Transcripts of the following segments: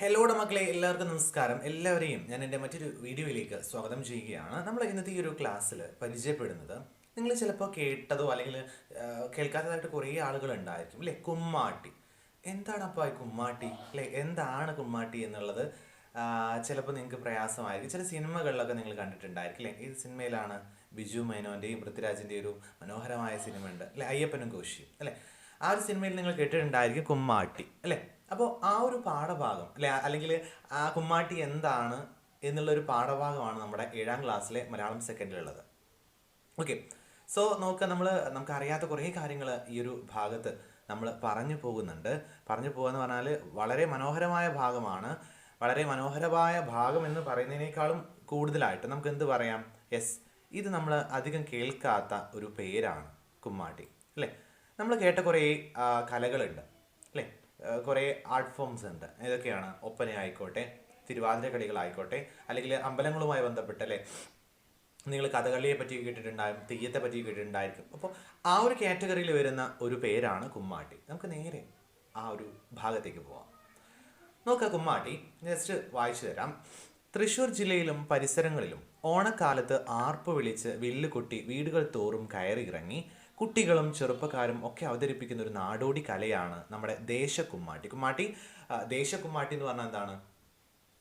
ഹലോയുടെ മക്കളെ എല്ലാവർക്കും നമസ്കാരം. എല്ലാവരെയും ഞാൻ എന്റെ മറ്റൊരു വീഡിയോയിലേക്ക് സ്വാഗതം ചെയ്യുകയാണ്. നമ്മൾ ഇന്നത്തെ ഈ ഒരു ക്ലാസ്സിൽ പരിചയപ്പെടുന്നത് നിങ്ങൾ ചിലപ്പോൾ കേട്ടതോ അല്ലെങ്കിൽ കേൾക്കാത്തതായിട്ട് കുറേ ആളുകൾ ഉണ്ടായിരിക്കും അല്ലേ? കുമ്മാട്ടി. എന്താണ് അപ്പോൾ ഈ കുമ്മാട്ടി? അല്ലേ? എന്താണ് കുമ്മാട്ടി എന്നുള്ളത് ചിലപ്പോൾ നിങ്ങൾക്ക് പ്രയാസമായിരിക്കും. ചില സിനിമകളിലൊക്കെ നിങ്ങൾ കണ്ടിട്ടുണ്ടായിരിക്കും അല്ലേ? ഈ സിനിമയിലാണ് ബിജു മേനോന്റെയും പൃഥ്വിരാജിന്റെയും ഒരു മനോഹരമായ സിനിമ ഉണ്ട് അല്ലേ? അയ്യപ്പനും കോശിയും അല്ലേ? ആ ഒരു സിനിമയിൽ നിങ്ങൾ കേട്ടിട്ടുണ്ടായിരിക്കും കുമ്മാട്ടി അല്ലേ? അപ്പോൾ ആ ഒരു പാഠഭാഗം അല്ലെ? അല്ലെങ്കിൽ ആ കുമ്മാട്ടി എന്താണ് എന്നുള്ള ഒരു പാഠഭാഗമാണ് നമ്മുടെ ഏഴാം ക്ലാസ്സിലെ മലയാളം സെക്കൻഡിലുള്ളത് ഓക്കെ സോ നോക്കുക നമ്മൾ നമുക്ക് അറിയാത്ത കുറേ കാര്യങ്ങൾ ഈ ഒരു ഭാഗത്ത് നമ്മൾ പറഞ്ഞു പോകുന്നുണ്ട്. പറഞ്ഞു പോകുക എന്ന് പറഞ്ഞാൽ വളരെ മനോഹരമായ ഭാഗമാണ്. വളരെ മനോഹരമായ ഭാഗം എന്ന് പറയുന്നതിനേക്കാളും കൂടുതലായിട്ട് നമുക്ക് എന്ത് പറയാം? യെസ് ഇത് നമ്മൾ അധികം കേൾക്കാത്ത ഒരു പേരാണ് കുമ്മാട്ടി അല്ലേ? നമ്മൾ കേട്ട കുറേ കലകളുണ്ട് അല്ലേ? കുറേ ആർട്ട് ഫോംസ് ഉണ്ട്. ഏതൊക്കെയാണ് ഒപ്പന ആയിക്കോട്ടെ തിരുവാതിര കളികളായിക്കോട്ടെ അല്ലെങ്കിൽ അമ്പലങ്ങളുമായി ബന്ധപ്പെട്ട് അല്ലേ? നിങ്ങൾ കഥകളിയെ പറ്റി കേട്ടിട്ടുണ്ടാകും തെയ്യത്തെ പറ്റി കേട്ടിട്ടുണ്ടായിരിക്കും. അപ്പോൾ ആ ഒരു കാറ്റഗറിയിൽ വരുന്ന ഒരു പേരാണ് കുമ്മാട്ടി. നമുക്ക് നേരെ ആ ഒരു ഭാഗത്തേക്ക് പോവാം. നോക്കാം കുമ്മാട്ടി ജസ്റ്റ് വായിച്ചു തരാം. തൃശ്ശൂർ ജില്ലയിലും പരിസരങ്ങളിലും ഓണക്കാലത്ത് ആർപ്പ് വിളിച്ച് വില്ലുകൊട്ടി വീടുകൾ തോറും കയറിയിറങ്ങി കുട്ടികളും ചെറുപ്പക്കാരും ഒക്കെ അവതരിപ്പിക്കുന്ന ഒരു നാടോടി കലയാണ് നമ്മുടെ ദേശക്കുമ്മാട്ടി കുമ്മാട്ടി ദേശക്കുമ്മാട്ടി എന്ന് പറഞ്ഞാൽ എന്താണ്?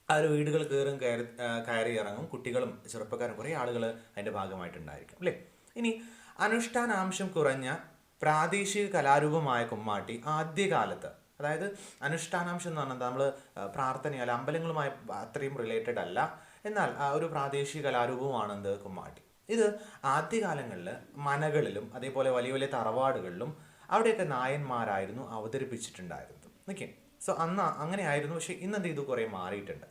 ആ ഒരു വീടുകൾ കയറും കയറി കയറി ഇറങ്ങും. കുട്ടികളും ചെറുപ്പക്കാരും കുറേ ആളുകൾ അതിന്റെ ഭാഗമായിട്ടുണ്ടായിരിക്കും അല്ലേ? ഇനി അനുഷ്ഠാനാംശം കുറഞ്ഞ പ്രാദേശിക കലാരൂപമായ കുമ്മാട്ടി ആദ്യകാലത്ത് അതായത് അനുഷ്ഠാനാംശം എന്ന് പറഞ്ഞാൽ നമ്മൾ പ്രാർത്ഥന അല്ല അമ്പലങ്ങളുമായി അത്രയും റിലേറ്റഡ് അല്ല. എന്നാൽ ആ ഒരു പ്രാദേശിക കലാരൂപമാണ് എന്ത് കുമ്മാട്ടി. ഇത് ആദ്യകാലങ്ങളിൽ മനകളിലും അതേപോലെ വലിയ വലിയ തറവാടുകളിലും അവിടെയൊക്കെ നായന്മാരായിരുന്നു അവതരിപ്പിച്ചിട്ടുണ്ടായിരുന്നത്. ഓക്കെ സോ അന്ന് അങ്ങനെയായിരുന്നു. പക്ഷേ ഇന്ന് എന്ത് ചെയ്തു? കുറേ മാറിയിട്ടുണ്ട്.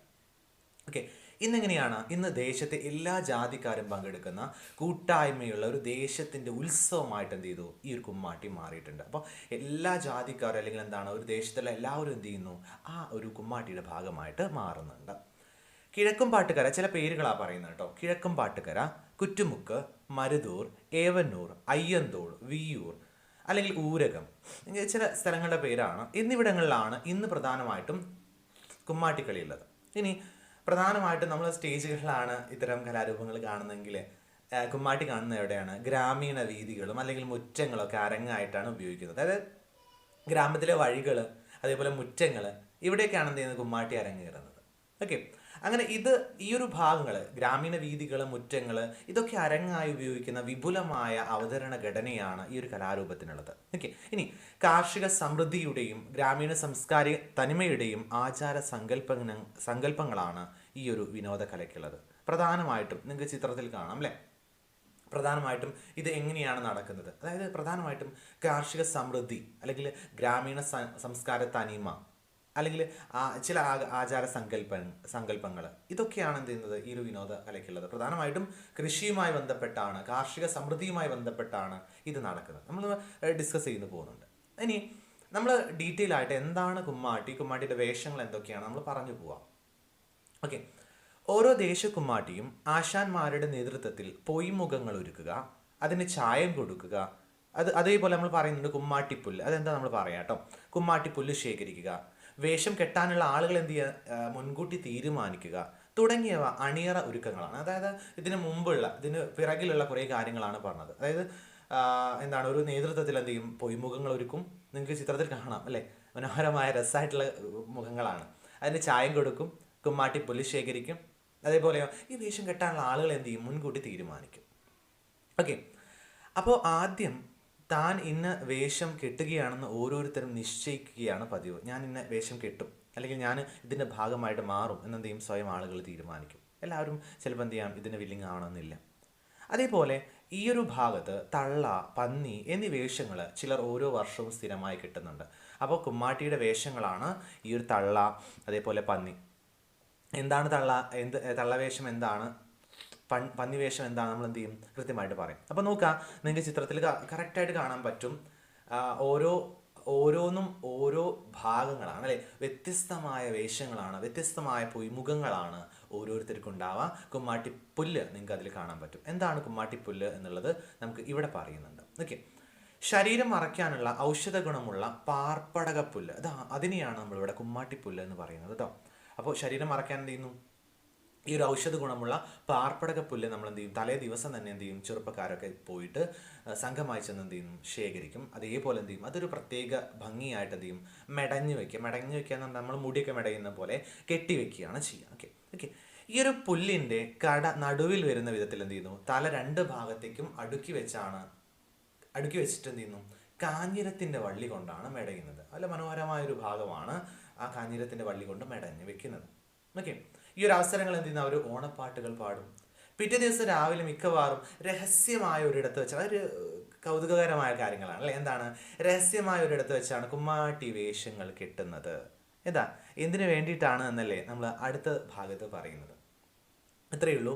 ഓക്കെ ഇന്നെങ്ങനെയാണ്? ഇന്ന് ദേശത്തെ എല്ലാ ജാതിക്കാരും പങ്കെടുക്കുന്ന കൂട്ടായ്മയുള്ള ഒരു ദേശത്തിന്റെ ഉത്സവമായിട്ട് എന്ത് ചെയ്തു? ഈ ഒരു കുമ്മാട്ടി മാറിയിട്ടുണ്ട്. അപ്പോൾ എല്ലാ ജാതിക്കാരും അല്ലെങ്കിൽ എന്താണ്? ഒരു ദേശത്തുള്ള എല്ലാവരും എന്ത് ചെയ്യുന്നു? ആ ഒരു കുമ്മാട്ടിയുടെ ഭാഗമായിട്ട് മാറുന്നുണ്ട്. കിഴക്കും പാട്ടുകര ചില പേരുകളാണ് പറയുന്നത് കേട്ടോ. കിഴക്കും പാട്ടുകര കുറ്റുമുക്ക് മരുതൂർ ഏവന്നൂർ അയ്യന്തോൾ വിയൂർ അല്ലെങ്കിൽ ഊരകം ചില സ്ഥലങ്ങളുടെ പേരാണ്. എന്നിവിടങ്ങളിലാണ് ഇന്ന് പ്രധാനമായിട്ടും കുമ്മാട്ടിക്കളി ഉള്ളത്. ഇനി പ്രധാനമായിട്ടും നമ്മൾ സ്റ്റേജുകളിലാണ് ഇത്തരം കലാരൂപങ്ങൾ കാണുന്നതെങ്കിൽ കുമ്മാട്ടി കാണുന്നത് എവിടെയാണ്? ഗ്രാമീണ വീതികളും അല്ലെങ്കിൽ മുറ്റങ്ങളൊക്കെ അരങ്ങായിട്ടാണ് ഉപയോഗിക്കുന്നത്. അതായത് ഗ്രാമത്തിലെ വഴികൾ അതേപോലെ മുറ്റങ്ങൾ ഇവിടെയൊക്കെയാണ് എന്ത് ചെയ്യുന്നത്? കുമ്മാട്ടി അരങ്ങേറുന്നത്. ഓക്കെ അങ്ങനെ ഇത് ഈ ഒരു ഭാഗങ്ങൾ ഗ്രാമീണ വീതികൾ മുറ്റങ്ങൾ ഇതൊക്കെ അരങ്ങായി ഉപയോഗിക്കുന്ന വിപുലമായ അവതരണ ഘടനയാണ് ഈ ഒരു കലാരൂപത്തിനുള്ളത്. ഓക്കെ. ഇനി കാർഷിക സമൃദ്ധിയുടെയും ഗ്രാമീണ സംസ്കാരിക തനിമയുടെയും ആചാര സങ്കല്പ സങ്കല്പങ്ങളാണ് ഈ ഒരു വിനോദ കലയ്ക്കുള്ളത് പ്രധാനമായിട്ടും നിങ്ങൾക്ക് ചിത്രത്തിൽ കാണാം അല്ലേ പ്രധാനമായിട്ടും ഇത് എങ്ങനെയാണ് നടക്കുന്നത്? അതായത് പ്രധാനമായിട്ടും കാർഷിക സമൃദ്ധി അല്ലെങ്കിൽ ഗ്രാമീണ സംസ്കാര തനിമ അല്ലെങ്കിൽ ചില ആചാര സങ്കല്പ സങ്കല്പങ്ങൾ ഇതൊക്കെയാണ് എന്ത് ചെയ്യുന്നത്? ഈ ഒരു വിനോദ കലയ്ക്കുള്ളത്. പ്രധാനമായിട്ടും കൃഷിയുമായി ബന്ധപ്പെട്ടാണ് കാർഷിക സമൃദ്ധിയുമായി ബന്ധപ്പെട്ടാണ് ഇത് നടക്കുന്നത്. നമ്മൾ ഡിസ്കസ് ചെയ്യുന്നു പോകുന്നുണ്ട്. ഇനി നമ്മൾ ഡീറ്റെയിൽ ആയിട്ട് എന്താണ് കുമ്മാട്ടി കുമ്മാട്ടിയുടെ വേഷങ്ങൾ എന്തൊക്കെയാണ് നമ്മൾ പറഞ്ഞു പോവാം. ഓക്കെ ഓരോ ദേശ കുമ്മാട്ടിയും ആശാന്മാരുടെ നേതൃത്വത്തിൽ പൊയ്മുഖങ്ങൾ ഒരുക്കുക അതിന് ചായം കൊടുക്കുക. അത് അതേപോലെ നമ്മൾ പറയുന്നുണ്ട് കുമ്മാട്ടിപ്പുല്ല്. അതെന്താ നമ്മൾ പറയാം കേട്ടോ കുമ്മാട്ടിപ്പുല്ല് ശേഖരിക്കുക. വേഷം കെട്ടാനുള്ള ആളുകൾ എന്ത് ചെയ്യുക മുൻകൂട്ടി തീരുമാനിക്കുക. തുടങ്ങിയവ അണിയറ ഒരുക്കങ്ങളാണ്. അതായത് ഇതിന് മുമ്പുള്ള ഇതിന് പിറകിലുള്ള കുറേ കാര്യങ്ങളാണ് പറഞ്ഞത്. അതായത് എന്താണ് ഒരു നേതൃത്വത്തിൽ എന്ത് ചെയ്യും? പൊയ്മുഖങ്ങൾ ഒരുക്കും. നിങ്ങൾക്ക് ചിത്രത്തിൽ കാണാം അല്ലേ? മനോഹരമായ രസമായിട്ടുള്ള മുഖങ്ങളാണ്. അതിന് ചായം കൊടുക്കും കുമ്മാട്ടി പുല്ല് ശേഖരിക്കും. അതേപോലെ ഈ വേഷം കെട്ടാനുള്ള ആളുകൾ എന്ത് ചെയ്യും? മുൻകൂട്ടി തീരുമാനിക്കും. ഓക്കെ. അപ്പോൾ ആദ്യം താൻ ഇന്ന് വേഷം കെട്ടുകയാണെന്ന് ഓരോരുത്തരും നിശ്ചയിക്കുകയാണ് പതിവ്. ഞാൻ ഇന്ന് വേഷം കെട്ടും. അല്ലെങ്കിൽ ഞാൻ ഇതിന്റെ ഭാഗമായിട്ട് മാറും എന്നെന്തെയും സ്വയം ആളുകൾ തീരുമാനിക്കും. എല്ലാവരും ചിലപ്പോൾ എന്ത് ചെയ്യാം ഇതിന് വില്ലിങ് ആവണമെന്നില്ല. അതേപോലെ ഈ ഒരു ഭാഗത്ത് തള്ള പന്നി എന്നീ വേഷങ്ങൾ ചിലർ ഓരോ വർഷവും സ്ഥിരമായി കിട്ടുന്നുണ്ട്. അപ്പോൾ കുമ്മാട്ടിയുടെ വേഷങ്ങളാണ് ഈ ഒരു തള്ള അതേപോലെ പന്നി. എന്താണ് തള്ള? എന്ത് തള്ളവേഷം എന്താണ്? പൺ പന്നിവേഷം എന്താണ് നമ്മൾ എന്ത് ചെയ്യും? കൃത്യമായിട്ട് പറയും. അപ്പോൾ നോക്കുക നിങ്ങൾക്ക് ചിത്രത്തിൽ കറക്റ്റായിട്ട് കാണാൻ പറ്റും. ഓരോ ഓരോന്നും ഓരോ ഭാഗങ്ങളാണ് അല്ലെ? വ്യത്യസ്തമായ വേഷങ്ങളാണ് വ്യത്യസ്തമായ പൊയ്മുഖങ്ങളാണ് ഓരോരുത്തർക്കും ഉണ്ടാവാം കുമ്മാട്ടിപ്പുല്ല് നിങ്ങൾക്ക് അതിൽ കാണാൻ പറ്റും. എന്താണ് കുമ്മാട്ടിപ്പുല്ല് എന്നുള്ളത് നമുക്ക് ഇവിടെ പറയുന്നുണ്ട്. ഓക്കെ ശരീരം മറയ്ക്കാനുള്ള ഔഷധ ഗുണമുള്ള പാർപ്പടകപ്പുല്ല് അതാ അതിനെയാണ് നമ്മളിവിടെ കുമ്മാട്ടിപ്പുല്ല് എന്ന് പറയുന്നത് കേട്ടോ അപ്പോൾ ശരീരം മറയ്ക്കാൻ എന്ത് ചെയ്യുന്നു? ഈ ഒരു ഔഷധ ഗുണമുള്ള പാർപ്പടക പുല്ല് നമ്മൾ എന്ത് ചെയ്യും തലേ ദിവസം തന്നെ എന്ത് ചെയ്യും ചെറുപ്പക്കാരൊക്കെ പോയിട്ട് സംഘമായി ചെന്ന് എന്ത് ചെയ്യും ശേഖരിക്കും. അതേപോലെ എന്ത് ചെയ്യും അതൊരു പ്രത്യേക ഭംഗിയായിട്ട് എന്ത് ചെയ്യും മെടഞ്ഞു വെക്കുക മെടഞ്ഞു വെക്കുക എന്ന് പറഞ്ഞാൽ നമ്മൾ മുടിയൊക്കെ മെടയുന്ന പോലെ കെട്ടി വെക്കുകയാണ് ചെയ്യുക. ഓക്കെ? ഓക്കെ? ഈ ഒരു പുല്ലിന്റെ കട നടുവിൽ വരുന്ന വിധത്തിൽ എന്ത് ചെയ്യുന്നു തല രണ്ട് ഭാഗത്തേക്കും അടുക്കി വെച്ചാണ് അടുക്കി വെച്ചിട്ട് എന്ത് ചെയ്യുന്നു കാഞ്ഞിരത്തിന്റെ വള്ളി കൊണ്ടാണ് മെടയുന്നത്. നല്ല മനോഹരമായ ഒരു ഭാഗമാണ് ആ കാഞ്ഞിരത്തിന്റെ വള്ളി കൊണ്ട് മെടഞ്ഞ് വെക്കുന്നത്. ഓക്കെ? ഈ ഒരു അവസരങ്ങൾ എന്ത് ചെയ്യുന്ന? അവർ ഓണപ്പാട്ടുകൾ പാടും. പിറ്റേ ദിവസം രാവിലെ മിക്കവാറും രഹസ്യമായ ഒരിടത്ത് വെച്ച് അതൊരു കൗതുകകരമായ കാര്യങ്ങളാണ് അല്ലേ? എന്താണ്? രഹസ്യമായ ഒരിടത്ത് വെച്ചാണ് കുമ്മാട്ടി വേഷങ്ങൾ കിട്ടുന്നത്. എന്താ? എന്തിനു വേണ്ടിയിട്ടാണ് എന്നല്ലേ നമ്മൾ അടുത്ത ഭാഗത്ത് പറയുന്നത്. ഇത്രയേ ഉള്ളൂ.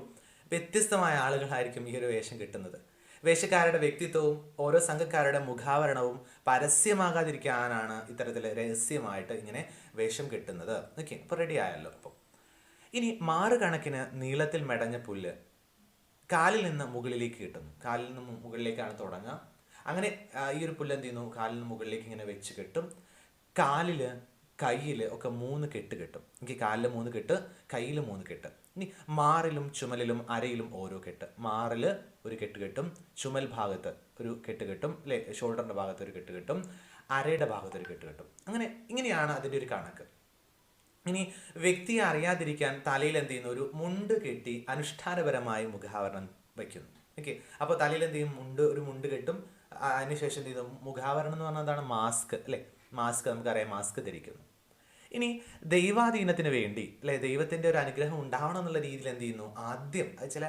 വ്യത്യസ്തമായ ആളുകളായിരിക്കും ഈ ഒരു വേഷം കിട്ടുന്നത്. വേഷക്കാരുടെ വ്യക്തിത്വവും ഓരോ സംഘക്കാരുടെ മുഖാവരണവും പരസ്യമാകാതിരിക്കാനാണ് ഇത്തരത്തിൽ രഹസ്യമായിട്ട് ഇങ്ങനെ വേഷം കിട്ടുന്നത്. ഓക്കെ അപ്പോൾ റെഡി ആയല്ലോ അപ്പോൾ ഇനി മാറുകണക്കിന് നീളത്തിൽ മെടഞ്ഞ പുല്ല് കാലിൽ നിന്ന് മുകളിലേക്ക് കിട്ടുന്നു. കാലിൽ നിന്ന് മുകളിലേക്കാണ് തുടങ്ങുക അങ്ങനെ ഈ ഒരു പുല്ല് എന്ത് ചെയ്യുന്നു? കാലിൽ നിന്ന് മുകളിലേക്ക് ഇങ്ങനെ വെച്ച് കെട്ടും. കാലിൽ കയ്യിൽ ഒക്കെ മൂന്ന് കെട്ട് കിട്ടും. എനിക്ക് കാലിൽ മൂന്ന് കെട്ട് കയ്യിൽ മൂന്ന് കെട്ട്. ഇനി മാറിലും ചുമലിലും അരയിലും ഓരോ കെട്ട്. മാറിൽ ഒരു കെട്ട് കെട്ടും. ചുമൽ ഭാഗത്ത് ഒരു കെട്ട് കെട്ടും. അല്ലെ ഷോൾഡറിന്റെ ഭാഗത്ത് ഒരു കെട്ട് കെട്ടും. അരയുടെ ഭാഗത്ത് ഒരു കെട്ട് കെട്ടും. അങ്ങനെ ഇങ്ങനെയാണ് അതിന്റെ ഒരു കണക്ക്. ഇനി വ്യക്തിയെ അറിയാതിരിക്കാൻ തലയിൽ എന്ത് ചെയ്യുന്നു? ഒരു മുണ്ട് കെട്ടി അനുഷ്ഠാനപരമായി മുഖാവരണം വയ്ക്കുന്നു. ഓക്കെ അപ്പോൾ തലയിൽ എന്ത് ചെയ്യും? മുണ്ട് ഒരു മുണ്ട് കെട്ടും. അതിനുശേഷം എന്ത് ചെയ്യുന്നു? മുഖാവരണം എന്ന് പറഞ്ഞാൽ എന്താണ്? മാസ്ക് അല്ലേ? മാസ്ക് നമുക്കറിയാം. മാസ്ക് ധരിക്കുന്നു. ഇനി ദൈവാധീനത്തിന് വേണ്ടി അല്ലെ? ദൈവത്തിന്റെ ഒരു അനുഗ്രഹം ഉണ്ടാവണം എന്നുള്ള രീതിയിൽ എന്ത് ചെയ്യുന്നു? ആദ്യം ചില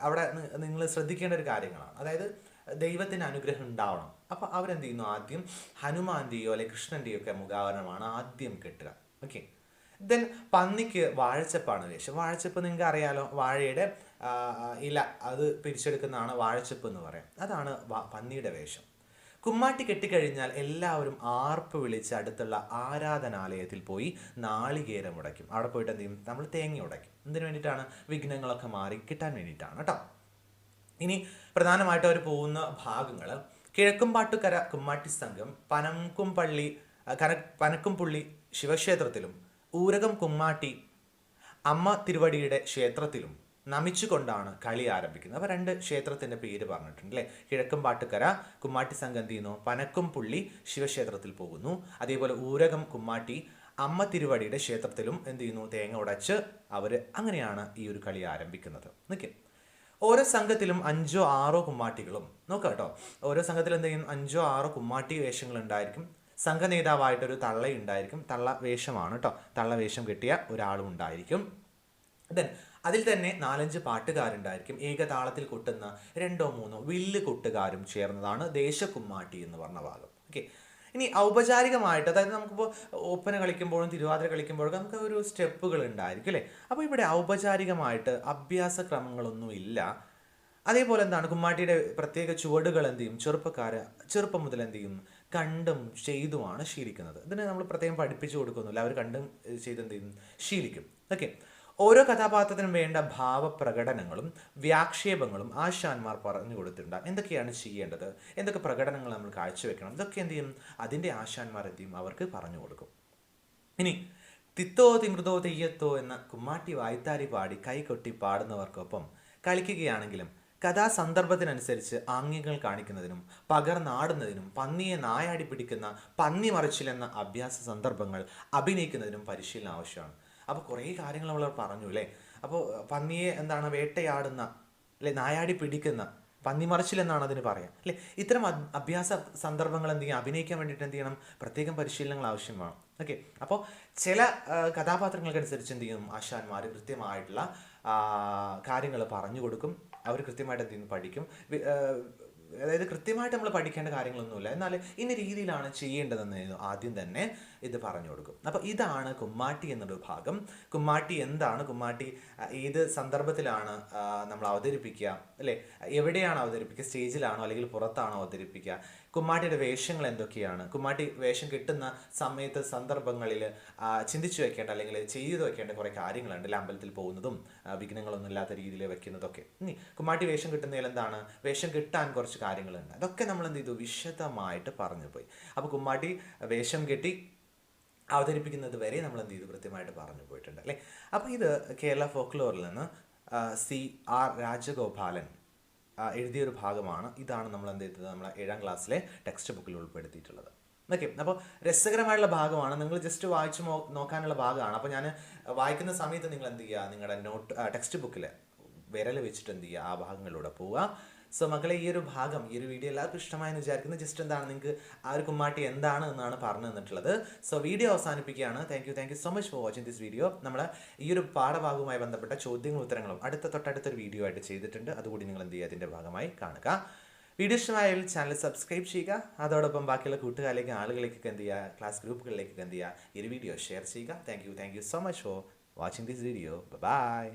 അവിടെ നിങ്ങൾ ശ്രദ്ധിക്കേണ്ട ഒരു കാര്യങ്ങളാണ്. അതായത് ദൈവത്തിന് അനുഗ്രഹം ഉണ്ടാവണം. അപ്പോൾ അവരെന്ത് ചെയ്യുന്നു? ആദ്യം ഹനുമാന്റെയോ അല്ലെ കൃഷ്ണന്റെയോ ഒക്കെ മുഖാവരണമാണ് ആദ്യം കെട്ടുക. ഓക്കെ ദെൻ പന്നിക്ക് വാഴച്ചപ്പാണ് വേഷം വാഴച്ചപ്പ് നിങ്ങൾക്ക് അറിയാലോ? വാഴയുടെ ഇല അത് പിരിച്ചെടുക്കുന്നതാണ് വാഴച്ചപ്പ് എന്ന് പറയാം. അതാണ് പന്നിയുടെ വേഷം. കുമ്മാട്ടി കെട്ടിക്കഴിഞ്ഞാൽ എല്ലാവരും ആർപ്പ് വിളിച്ച് അടുത്തുള്ള ആരാധനാലയത്തിൽ പോയി നാളികേരം ഉടയ്ക്കും. അവിടെ പോയിട്ട് എന്ത് ചെയ്യും? നമ്മൾ തേങ്ങ ഉടയ്ക്കും. എന്തിനു വേണ്ടിയിട്ടാണ്? വിഘ്നങ്ങളൊക്കെ മാറി കിട്ടാൻ വേണ്ടിയിട്ടാണ് കേട്ടോ. ഇനി പ്രധാനമായിട്ട് അവർ പോകുന്ന ഭാഗങ്ങൾ കിഴക്കുംപാട്ടുകര കുമ്മാട്ടി സംഘം പനംകുംപള്ളി പള്ളി കന പനക്കുംപുള്ളി ശിവക്ഷേത്രത്തിലും ഊരകം കുമ്മാട്ടി അമ്മ തിരുവടിയുടെ ക്ഷേത്രത്തിലും നമിച്ചുകൊണ്ടാണ് കളി ആരംഭിക്കുന്നത്. അപ്പോൾ രണ്ട് ക്ഷേത്രത്തിന്റെ പേര് പറഞ്ഞിട്ടുണ്ട് അല്ലേ കിഴക്കുംപാട്ടുകര കുമ്മാട്ടി സംഘം ചെയ്യുന്നു? പനക്കുംപുള്ളി ശിവക്ഷേത്രത്തിൽ പോകുന്നു. അതേപോലെ ഊരകം കുമ്മാട്ടി അമ്മ തിരുവടിയുടെ ക്ഷേത്രത്തിലും എന്ത് ചെയ്യുന്നു? തേങ്ങ ഉടച്ച് അവർ അങ്ങനെയാണ് ഈ ഒരു കളി ആരംഭിക്കുന്നത്. നിൽക്കും ഓരോ സംഘത്തിലും അഞ്ചോ ആറോ കുമ്മാട്ടികളും. നോക്കാം കേട്ടോ. ഓരോ സംഘത്തിൽ എന്തെങ്കിലും അഞ്ചോ ആറോ കുമ്മാട്ടി വേഷങ്ങൾ ഉണ്ടായിരിക്കും. സംഘ നേതാവായിട്ടൊരു തള്ള ഉണ്ടായിരിക്കും. തള്ള വേഷമാണ് കേട്ടോ. തള്ള വേഷം കിട്ടിയ ഒരാളും ഉണ്ടായിരിക്കും. ദെൻ അതിൽ തന്നെ നാലഞ്ച് പാട്ടുകാരുണ്ടായിരിക്കും. ഏകതാളത്തിൽ കൊട്ടുന്ന രണ്ടോ മൂന്നോ വില്ല് കൊട്ടുകാരും ചേർന്നതാണ് ദേശകുമ്മാട്ടി എന്ന് പറഞ്ഞ ഭാഗം. ഓക്കെ ഇനി ഔപചാരികമായിട്ട് അതായത് നമുക്കിപ്പോൾ ഓപ്പന കളിക്കുമ്പോഴും തിരുവാതിര കളിക്കുമ്പോഴും നമുക്ക് ഒരു സ്റ്റെപ്പുകൾ ഉണ്ടായിരിക്കും അല്ലേ? അപ്പോൾ ഇവിടെ ഔപചാരികമായിട്ട് അഭ്യാസ ക്രമങ്ങളൊന്നും ഇല്ല. അതേപോലെ എന്താണ്? കുമ്മാട്ടിയുടെ പ്രത്യേക ചുവടുകൾ എന്ത് ചെയ്യും? ചെറുപ്പക്കാർ ചെറുപ്പം മുതൽ എന്ത് ചെയ്യും? കണ്ടും ചെയ്തുമാണ് ശീലിക്കുന്നത്. ഇതിനെ നമ്മൾ പ്രത്യേകം പഠിപ്പിച്ചു കൊടുക്കുന്നില്ല. അവർ കണ്ടും ചെയ്ത് എന്ത് ചെയ്യും? ശീലിക്കും. ഓക്കെ. ഓരോ കഥാപാത്രത്തിനും വേണ്ട ഭാവപ്രകടനങ്ങളും വ്യാക്ഷേപങ്ങളും ആശാന്മാർ പറഞ്ഞു കൊടുത്തിട്ടുണ്ട്. എന്തൊക്കെയാണ് ചെയ്യേണ്ടത്? എന്തൊക്കെ പ്രകടനങ്ങൾ നമ്മൾ കാഴ്ചവെക്കണം? ഇതൊക്കെ എന്ത് ചെയ്യും? അതിന്റെ ആശാന്മാർ എന്ത് ചെയ്യും? അവർക്ക് പറഞ്ഞു കൊടുക്കും. ഇനി തിത്തോ തിമൃതോ തെയ്യത്തോ എന്ന കുമ്മാട്ടി വായ്ത്താരി പാടി കൈകൊട്ടി പാടുന്നവർക്കൊപ്പം കളിക്കുകയാണെങ്കിലും കഥാസന്ദർഭത്തിനനുസരിച്ച് ആംഗ്യങ്ങൾ കാണിക്കുന്നതിനും പകർന്നാടുന്നതിനും പന്നിയെ നായാടി പിടിക്കുന്ന പന്നി മറിച്ചിലെന്ന അഭ്യാസ സന്ദർഭങ്ങൾ അഭിനയിക്കുന്നതിനും പരിശീലനം ആവശ്യമാണ്. അപ്പോൾ കുറേ കാര്യങ്ങൾ നമ്മൾ പറഞ്ഞു അല്ലേ അപ്പോൾ പന്നിയെ എന്താണ് വേട്ടയാടുന്ന അല്ലെ നായാടി പിടിക്കുന്ന പന്നിമറിച്ചിൽ എന്നാണ് അതിന് പറയാം അല്ലെ ഇത്തരം അഭ്യാസ സന്ദർഭങ്ങൾ എന്ത് അഭിനയിക്കാൻ വേണ്ടിയിട്ട് എന്ത് ചെയ്യണം? പ്രത്യേകം പരിശീലനങ്ങൾ ആവശ്യമാണ് ഓക്കെ? അപ്പോൾ ചില കഥാപാത്രങ്ങൾക്ക് കഥാപാത്രങ്ങൾക്കനുസരിച്ച് എന്ത് ചെയ്യും? ആശാന്മാർ കൃത്യമായിട്ടുള്ള കാര്യങ്ങൾ പറഞ്ഞു കൊടുക്കും. അവർ കൃത്യമായിട്ട് എന്ത് ചെയ്യുന്നു പഠിക്കും. അതായത് കൃത്യമായിട്ട് നമ്മൾ പഠിക്കേണ്ട കാര്യങ്ങളൊന്നുമില്ല. എന്നാൽ ഇന്ന രീതിയിലാണ് ചെയ്യേണ്ടതെന്ന് ആദ്യം തന്നെ ഇത് പറഞ്ഞു കൊടുക്കും. അപ്പോൾ ഇതാണ് കുമ്മാട്ടി എന്നൊരു ഭാഗം കുമ്മാട്ടി എന്താണ്? കുമ്മാട്ടി ഏത് സന്ദർഭത്തിലാണ് നമ്മൾ അവതരിപ്പിക്കുക? അല്ലേ? എവിടെയാണ് അവതരിപ്പിക്കുക? സ്റ്റേജിലാണോ അല്ലെങ്കിൽ പുറത്താണോ അവതരിപ്പിക്കുക? കുമ്മാട്ടിയുടെ വേഷങ്ങൾ എന്തൊക്കെയാണ്? കുമ്മാട്ടി വേഷം കിട്ടുന്ന സമയത്ത് സന്ദർഭങ്ങളിൽ ചിന്തിച്ചു വെക്കേണ്ട അല്ലെങ്കിൽ ചെയ്തു വെക്കേണ്ട കുറേ കാര്യങ്ങളുണ്ട്. അമ്പലത്തിൽ പോകുന്നതും വിഘ്നങ്ങളൊന്നും ഇല്ലാത്ത രീതിയിൽ വെക്കുന്നതൊക്കെ. കുമ്മാട്ടി വേഷം കിട്ടുന്നതിൽ എന്താണ്? വേഷം കിട്ടാൻ കുറച്ച് കാര്യങ്ങളുണ്ട്. അതൊക്കെ നമ്മൾ എന്ത് ചെയ്തു? വിശദമായിട്ട് പറഞ്ഞു പോയി. അപ്പോൾ കുമ്മാട്ടി വേഷം കെട്ടി അവതരിപ്പിക്കുന്നത് വരെ നമ്മൾ എന്ത് ചെയ്തു? കൃത്യമായിട്ട് പറഞ്ഞു പോയിട്ടുണ്ട്. അല്ലേ? അപ്പോൾ ഇത് കേരള ഫോക്ലോറിൽ നിന്ന് സി ആർ രാജഗോപാലൻ എഴുതിയൊരു ഭാഗമാണ്. ഇതാണ് നമ്മൾ എന്ത് ചെയ്തത്? നമ്മളെ ഏഴാം ക്ലാസ്സിലെ ടെക്സ്റ്റ് ബുക്കിൽ ഉൾപ്പെടുത്തിയിട്ടുള്ളത്. ഓക്കെ അപ്പോൾ രസകരമായിട്ടുള്ള ഭാഗമാണ്. നിങ്ങൾ ജസ്റ്റ് വായിച്ച് നോക്കാനുള്ള ഭാഗമാണ്. അപ്പോൾ ഞാൻ വായിക്കുന്ന സമയത്ത് നിങ്ങൾ എന്ത് ചെയ്യുക? നിങ്ങളുടെ നോട്ട് ടെക്സ്റ്റ് ബുക്കിൽ വിരൽ വെച്ചിട്ട് എന്ത് ചെയ്യുക? ആ ഭാഗങ്ങളിലൂടെ പോവുക. സോ മക്കളെ ഈ ഒരു ഭാഗം ഈ ഒരു വീഡിയോ എല്ലാവർക്കും ഇഷ്ടമായെന്ന് വിചാരിക്കുന്നത് ജസ്റ്റ് എന്താണ്? നിങ്ങൾക്ക് ആ ഒരു കുമ്മാട്ടി എന്താണ് എന്നാണ് പറഞ്ഞു തന്നിട്ടുള്ളത്. സോ വീഡിയോ അവസാനിപ്പിക്കുകയാണ്. Thank you thank you so much for watching this video നമ്മൾ ഈ ഒരു പാഠഭാഗവുമായി ബന്ധപ്പെട്ട ചോദ്യങ്ങളും ഉത്തരങ്ങളും അടുത്ത തൊട്ടടുത്തൊരു വീഡിയോ ആയിട്ട് ചെയ്തിട്ടുണ്ട്. അതുകൂടി നിങ്ങൾ എന്ത് ചെയ്യുക? അതിന്റെ ഭാഗമായി കാണുക. വീഡിയോ ഇഷ്ടമായാൽ ചാനൽ സബ്സ്ക്രൈബ് ചെയ്യുക. അതോടൊപ്പം ബാക്കിയുള്ള കൂട്ടുകാരിലേക്ക് ആളുകളിലേക്കൊക്കെ എന്ത് ചെയ്യുക? ക്ലാസ് ഗ്രൂപ്പുകളിലേക്കൊക്കെ എന്ത് ചെയ്യുക? ഈ ഒരു വീഡിയോ ഷെയർ ചെയ്യുക. Thank you thank you so much for watching this video bye